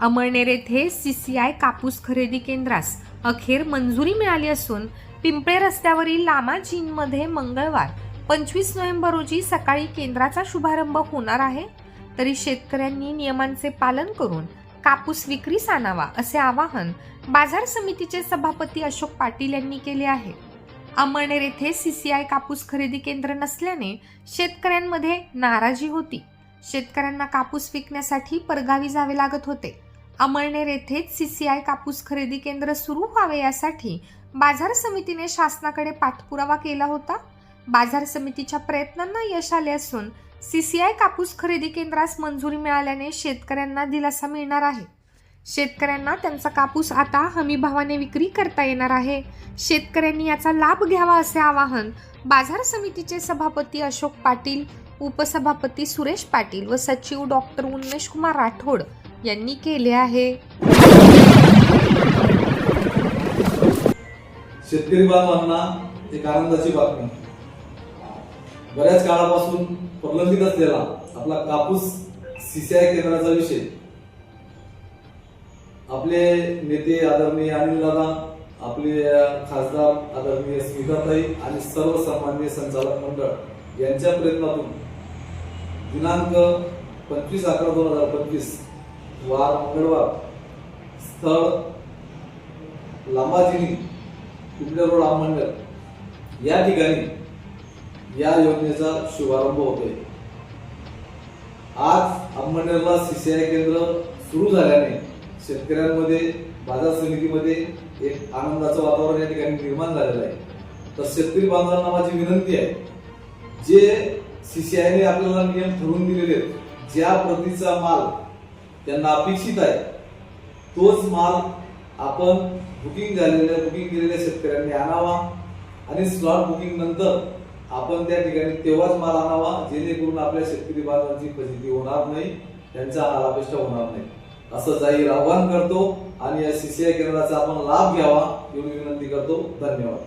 अमळनेर येथे C C I कापूस खरेदी केंद्रास अखेर मंजुरी मिळाली असून पिंपळे रस्त्यावरील लामा जीनमध्ये मंगळवार पंचवीस नोव्हेंबर रोजी सकाळी केंद्राचा शुभारंभ होणार आहे. तरी शेतकऱ्यांनी नियमांचे पालन करून कापूस विक्रीस आणावा असे आवाहन बाजार समितीचे सभापती अशोक पाटील यांनी केले आहे. अमळनेर येथे सीसीआय कापूस खरेदी केंद्र नसल्याने शेतकऱ्यांमध्ये नाराजी होती. शेतकऱ्यांना कापूस विकण्यासाठी परगावी जावे लागत होते. अमळनेर येथेच आय कापूस खरेदी केंद्र सुरू व्हावे यासाठी बाजार समितीने शासनाकडे पाठपुरावा केला होता. बाजार समितीच्या प्रयत्नांना यश आले असून सी सी आय कापूस खरेदी केंद्रास मंजुरी मिळाल्याने शेतकऱ्यांना दिलासा मिळणार आहे. शेतकऱ्यांना त्यांचा कापूस आता हमी भावाने विक्री करता येणार आहे. शेतकऱ्यांनी याचा लाभ घ्यावा असे आवाहन बाजार समितीचे सभापती अशोक पाटील उपसभापती सुरेश पाटील व सचिव डॉक्टर उन्मेश कुमार राठोड यांनी केले आहे. शेतकरी बांधवांना एक आनंदाची बातमी. बऱ्याच काळापासून प्रलंबित असलेला आपला कापूस सीसीआय केंद्राचा विषय. आपले नेते आदरणीय अनिल दादा आपले खासदार आदरणीय स्मिताताई आणि सर्व सामान्य संचालक मंडळ यांच्या प्रयत्नातून दिनांक पंचवीस अकरा दोन हजार पंचवीस वार मंगळवार स्थळ लांबाजिनी पिंपळे रोड अहमदनगर या ठिकाणी या योजनेचा शुभारंभ होतोय. आज अहमदनगरला सीसीआय केंद्र सुरू झाल्याने शेतकऱ्यांमध्ये बाजार समितीमध्ये एक आनंदाचं वातावरण या ठिकाणी निर्माण झालेलं आहे. तर शेतकरी बांधवांना माझी विनंती आहे जे सीसीआयने आपल्याला नियम ठरवून दिलेले आहेत ज्या प्रतीचा माल त्यांना अपेक्षित आहे. तोच माल आपण बुकिंग झालेल्या बुकिंग केलेल्या शेतकऱ्यांनी आणावा आणि स्लॉट बुकिंग नंतर आपण त्या ठिकाणी तेव्हाच माल आणावा जेणेकरून आपल्या शेतकरी बांधवांची फजिती होणार नाही त्यांचा हालापेष्टा होणार नाही. असं जाहीर आव्हान करतो आणि या सीसीआय केंद्राचा आपण लाभ घ्यावा एवढी विनंती करतो. धन्यवाद.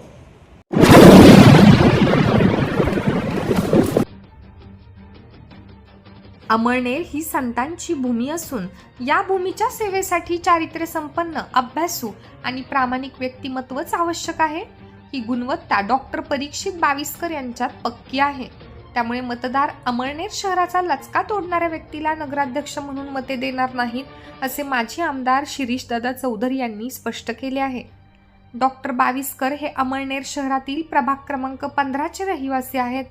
अमळनेर ही संतांची भूमी असून या भूमीच्या सेवेसाठी चारित्र्य संपन्न अभ्यासू आणि प्रामाणिक व्यक्तिमत्वच आवश्यक आहे. ही गुणवत्ता डॉक्टर परीक्षित बाविस्कर यांच्यात पक्की आहे. त्यामुळे मतदार अमळनेर शहराचा लचका तोडणाऱ्या व्यक्तीला नगराध्यक्ष म्हणून मते देणार नाहीत असे माजी आमदार शिरीषदादा चौधरी यांनी स्पष्ट केले आहे. डॉक्टर बाविस्कर हे अमळनेर शहरातील प्रभाग क्रमांक पंधराचे रहिवासी आहेत.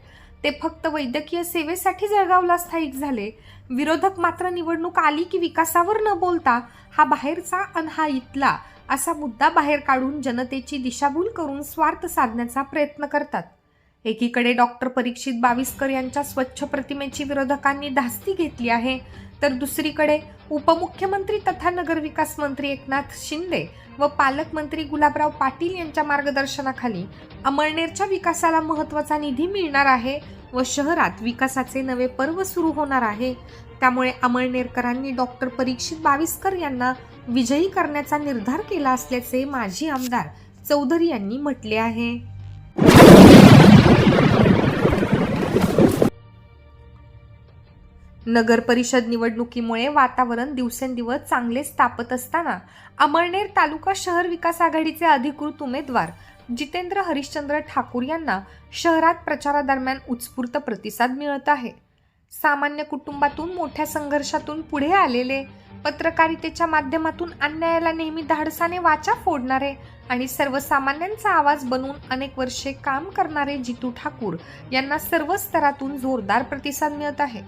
ते फक्त वैद्यकीय सेवेसाठी जळगावला स्थायिक झाले. विरोधक मात्र निवडणूक आली की विकासावर न बोलता हा बाहेरचा अन हा इथला असा मुद्दा बाहेर काढून जनतेची दिशाभूल करून स्वार्थ साधण्याचा प्रयत्न करतात. एकीकडे डॉक्टर परीक्षित बाविस्कर यांच्या स्वच्छ प्रतिमेची विरोधकांनी धास्ती घेतली आहे तर दुसरीकडे उपमुख्यमंत्री तथा नगरविकास मंत्री एकनाथ शिंदे व पालकमंत्री गुलाबराव पाटील यांच्या मार्गदर्शनाखाली अमळनेरच्या विकासाला महत्त्वाचा निधी मिळणार आहे व शहरात विकासाचे नवे पर्व सुरू होणार आहे. त्यामुळे अमळनेरकरांनी डॉक्टर परीक्षित बाविस्कर यांना विजयी करण्याचा निर्धार केला असल्याचे माजी आमदार चौधरी यांनी म्हटले आहे. नगर परिषद निवडणुकीमुळे वातावरण दिवसेंदिवस चांगलेच तापत असताना अमळनेर तालुका शहर विकास आघाडीचे अधिकृत उमेदवार जितेंद्र हरिश्चंद्र ठाकूर यांना शहरात प्रचारादरम्यान उत्स्फूर्त प्रतिसाद मिळत आहे. सामान्य कुटुंबातून मोठ्या संघर्षातून पुढे आलेले. पत्रकारितेच्या माध्यमातून अन्यायाला नेहमी धाडसाने वाचा फोडणारे आणि सर्वसामान्यांचा आवाज बनून अनेक वर्षे काम करणारे जितू ठाकूर यांना सर्व स्तरातून जोरदार प्रतिसाद मिळत आहे.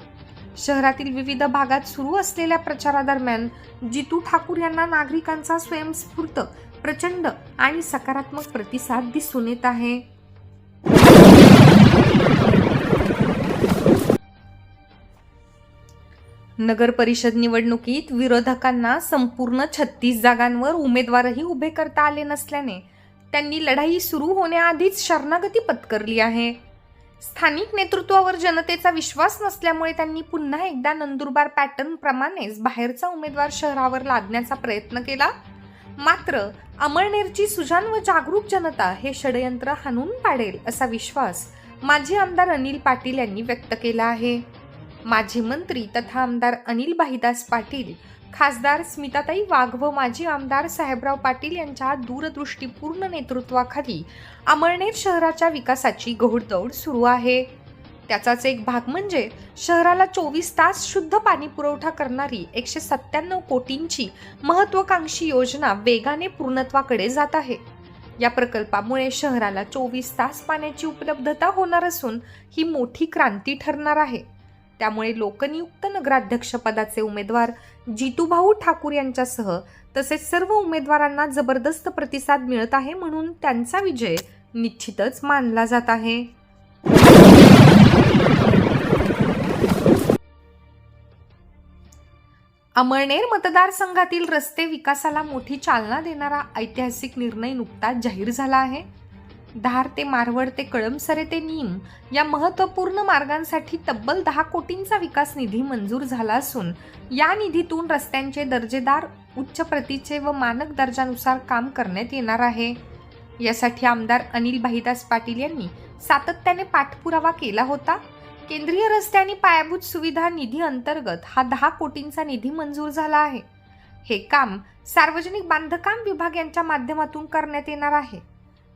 शहरातील विविध भागात सुरू असलेल्या प्रचारादरम्यान जितू ठाकूर यांना नागरिकांचा स्वयंस्फूर्त प्रचंड आणि सकारात्मक प्रतिसाद दिसून येत आहे. नगर परिषद निवडणुकीत विरोधकांना संपूर्ण छत्तीस जागांवर उमेदवारही उभे करता आले नसल्याने त्यांनी लढाई सुरू होण्याआधीच शरणागती पत्करली आहे. स्थानिक नेतृत्वावर जनतेचा विश्वास नसल्यामुळे त्यांनी पुन्हा एकदा नंदुरबार पॅटर्न प्रमाणेच बाहेरचा उमेदवार शहरावर लादण्याचा प्रयत्न केला. मात्र अमळनेरची सुजान व जागरूक जनता हे षडयंत्र हाणून पाडेल असा विश्वास माजी आमदार अनिल पाटील यांनी व्यक्त केला आहे. माजी मंत्री तथा आमदार अनिल भाईदास पाटील खासदार स्मिताताई वाघ व माजी आमदार साहेबराव पाटील यांच्या दूरदृष्टीपूर्ण नेतृत्वाखाली अमळनेर शहराच्या विकासाची घोडदौड सुरू आहे. त्याचाच एक भाग म्हणजे शहराला चोवीस तास शुद्ध पाणी पुरवठा करणारी एकशे सत्त्याण्णव कोटींची महत्वाकांक्षी योजना वेगाने पूर्णत्वाकडे जात आहे. या प्रकल्पामुळे शहराला चोवीस तास पाण्याची उपलब्धता होणार असून ही मोठी क्रांती ठरणार आहे. त्यामुळे लोकनियुक्त नगराध्यक्षपदाचे उमेदवार जितूभाऊ ठाकूर यांच्यासह तसेच सर्व उमेदवारांना जबरदस्त प्रतिसाद मिळत आहे म्हणून त्यांचा विजय निश्चितच मानला जात आहे. अमळनेर मतदारसंघातील रस्ते विकासाला मोठी चालना देणारा ऐतिहासिक निर्णय नुकताच जाहीर झाला आहे. धार ते मारवड ते कळमसरे ते नीम या महत्त्वपूर्ण मार्गांसाठी तब्बल दहा कोटींचा विकास निधी मंजूर झाला असून या निधीतून रस्त्यांचे दर्जेदार उच्च प्रतीचे व मानक दर्जानुसार काम करण्यात येणार आहे. यासाठी आमदार अनिल भाईदास पाटील यांनी सातत्याने पाठपुरावा केला होता. केंद्रीय रस्ते आणि पायाभूत सुविधा निधी अंतर्गत हा दहा कोटींचा निधी मंजूर झाला आहे. हे काम सार्वजनिक बांधकाम विभाग यांच्या माध्यमातून करण्यात येणार आहे.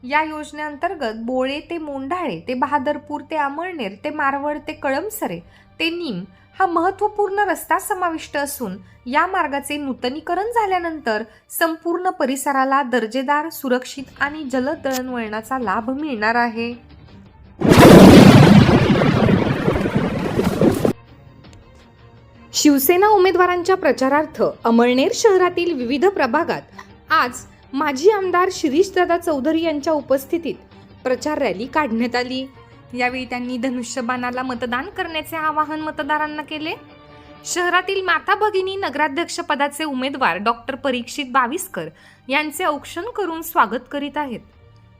या योजनेअंतर्गत बोळे ते मोंढाळे ते बहादरपूर ते अमळनेर ते मारवड ते कळमसरे ते नीम हा महत्त्वपूर्ण रस्ता समाविष्ट असून या मार्गाचे नूतनीकरण झाल्यानंतर संपूर्ण परिसराला दर्जेदार सुरक्षित आणि जलद दळणवळणाचा लाभ मिळणार आहे. शिवसेना उमेदवारांच्या प्रचारार्थ अमळनेर शहरातील विविध प्रभागात आज माजी आमदार शिरीषदादा चौधरी यांच्या उपस्थितीत प्रचार रॅली काढण्यात आली. यावेळी त्यांनी धनुष्यबाणाला मतदान करण्याचे आवाहन मतदारांना केले. शहरातील माता भगिनी नगराध्यक्ष पदाचे उमेदवार डॉक्टर परीक्षित बाविस्कर यांचे औक्षण करून स्वागत करीत आहेत.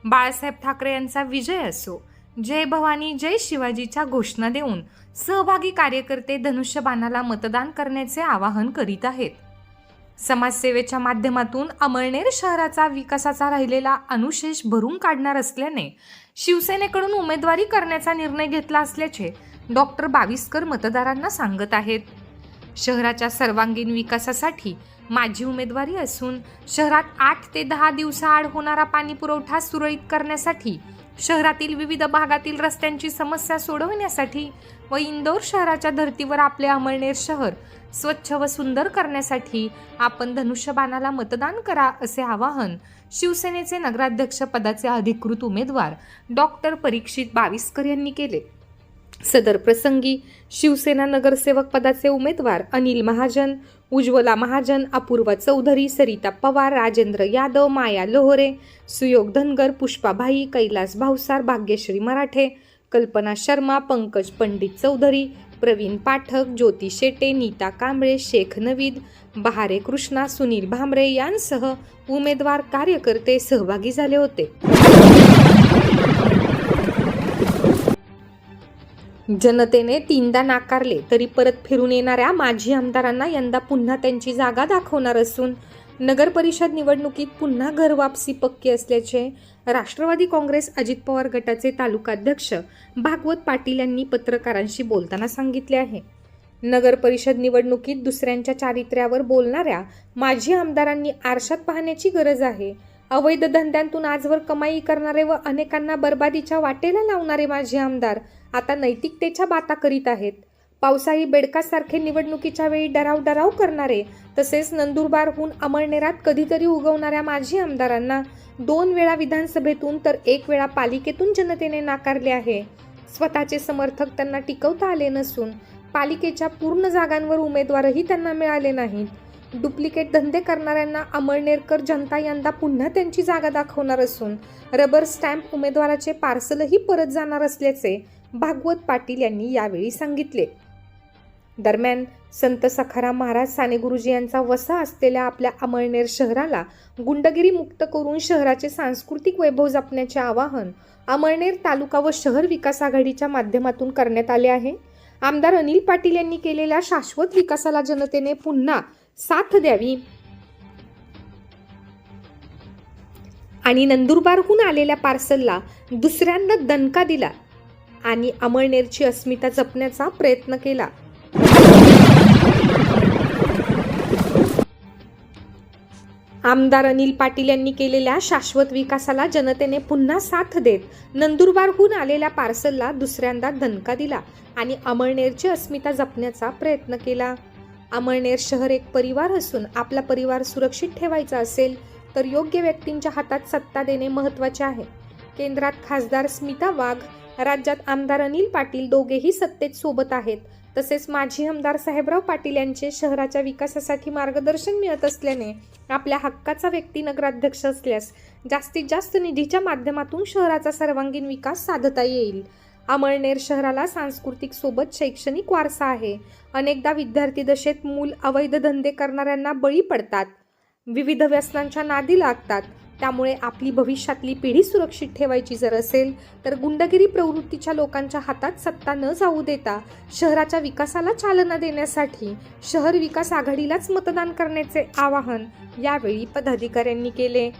बाळासाहेब ठाकरे यांचा विजय असो जय भवानी जय शिवाजीच्या घोषणा देऊन सहभागी कार्यकर्ते धनुष्यबाणाला मतदान करण्याचे आवाहन करीत आहेत. समाजसेवेच्या माध्यमातून अमळनेर शहराचा विकासाचा राहिलेला अनुशेष भरून काढणार असल्याने शिवसेनेकडून उमेदवारी करण्याचा निर्णय घेतला असल्याचे डॉक्टर बाविस्कर मतदारांना सांगत आहेत. शहराच्या सर्वांगीण विकासासाठी माझी उमेदवारी असून शहरात आठ ते दहा दिवसाआड होणारा पाणी पुरवठा सुरळीत करण्यासाठी शहरातील विविध भागातील रस्त्यांची समस्या सोडवण्यासाठी व इंदोर शहराच्या धर्तीवर आपले अमळनेर शहर स्वच्छ व सुंदर करण्यासाठी आपण धनुष्यबाणाला मतदान करा असे आवाहन शिवसेनेचे नगराध्यक्ष पदाचे अधिकृत उमेदवार डॉक्टर परीक्षित बाविस्कर यांनी केले. सदर प्रसंगी शिवसेना नगरसेवक पदाचे उमेदवार अनिल महाजन उज्ज्वला महाजन अपूर्वा चौधरी सरिता पवार राजेंद्र यादव माया लोहरे सुयोग धनगर पुष्पाभाई कैलास भावसार भाग्यश्री मराठे कल्पना शर्मा पंकज पंडित चौधरी प्रवीण पाठक ज्योती शेटे नीता कांबळे शेख नवीद बहारे कृष्णा सुनील भांबरे यांसह उमेदवार कार्यकर्ते सहभागी झाले होते. जनतेने तीनदा नाकारले तरी परत फिरून येणाऱ्या माजी आमदारांना यंदा पुन्हा त्यांची जागा दाखवणार असून नगर परिषद निवडणुकीत पुन्हा घरवापसी पक्की असल्याचे राष्ट्रवादी काँग्रेस अजित पवार गटाचे तालुकाध्यक्ष भागवत पाटील यांनी पत्रकारांशी बोलताना सांगितले आहे. नगर परिषद निवडणुकीत दुसऱ्यांच्या चारित्र्यावर बोलणाऱ्या माजी आमदारांनी आरशात पाहण्याची गरज आहे. अवैध धंद्यांतून आजवर कमाई करणारे व अनेकांना बर्बादीच्या वाटेला लावणारे माजी आमदार आता नैतिकतेच्या बाता करीत आहेत. पावसाळी बेडकासारखे निवडणुकीच्या वेळी डराव डराव करणारे तसेच नंदुरबारहून अमळनेरात कधीतरी उगवणाऱ्या माजी आमदारांना दोन वेळा विधानसभेतून तर एक वेळा पालिकेतून जनतेने नाकारले आहे. स्वतःचे समर्थक त्यांना टिकवता आले नसून पालिकेच्या पूर्ण जागांवर उमेदवारही त्यांना मिळाले नाहीत. डुप्लिकेट धंदे करणाऱ्यांना अमळनेरकर जनता यंदा पुन्हा त्यांची जागा दाखवणार असून रबर स्टॅम्प उमेदवाराचे पार्सलही परत जाणार असल्याचे भागवत पाटील यांनी यावेळी सांगितले. दरम्यान संत सखाराम महाराज साने गुरुजी यांचा वसा असलेल्या आपल्या अमळनेर शहराला गुंडगिरी मुक्त करून शहराचे सांस्कृतिक वैभव जपण्याचे आवाहन अमळनेर तालुका व शहर विकास आघाडीच्या माध्यमातून करण्यात आले आहे. आमदार अनिल पाटील यांनी केलेल्या शाश्वत विकासाला जनतेने पुन्हा साथ द्यावी. आणि नंदुरबारहून आलेल्या पार्सलला दुसऱ्यांदा दणका दिला. आणि अमळनेरची अस्मिता जपण्याचा प्रयत्न केला. आमदार अनिल पाटील यांनी केलेल्या शाश्वत विकासाला जनतेने पुन्हा साथ देत नंदुरबारहून आलेल्या पार्सलला दुसऱ्यांदा धनका दिला आणि अमळनेरची अस्मिता जपण्याचा प्रयत्न केला. अमळनेर शहर एक परिवार असून आपला परिवार सुरक्षित ठेवायचा असेल तर योग्य व्यक्तींच्या हातात सत्ता देणे महत्त्वाचे आहे. केंद्रात खासदार स्मिता वाघ राज्यात आमदार अनिल पाटील दोघेही सत्तेत सोबत आहेत. तसेच माजी आमदार साहेबराव पाटील यांचे शहराच्या विकासासाठी मार्गदर्शन मिळत असल्याने आपल्या हक्काचा व्यक्ती नगराध्यक्ष असल्यास जास्तीत जास्त निधीच्या माध्यमातून शहराचा सर्वांगीण विकास साधता येईल. अमळनेर शहराला सांस्कृतिक सोबत शैक्षणिक वारसा आहे. अनेकदा विद्यार्थी दशेत मूल अवैध धंदे करणाऱ्यांना बळी पडतात. विविध व्यसनांच्या नादी लागतात. त्यामुळे आपली भविष्यातली पिढी सुरक्षित ठेवायची जर असेल तर गुंडगिरी प्रवृत्तीच्या लोकांच्या हातात सत्ता न जाऊ देता शहराच्या विकासाला चालना देण्यासाठी शहर विकास आघाडीलाच मतदान करण्याचे आवाहन यावेळी पदाधिकाऱ्यांनी केले.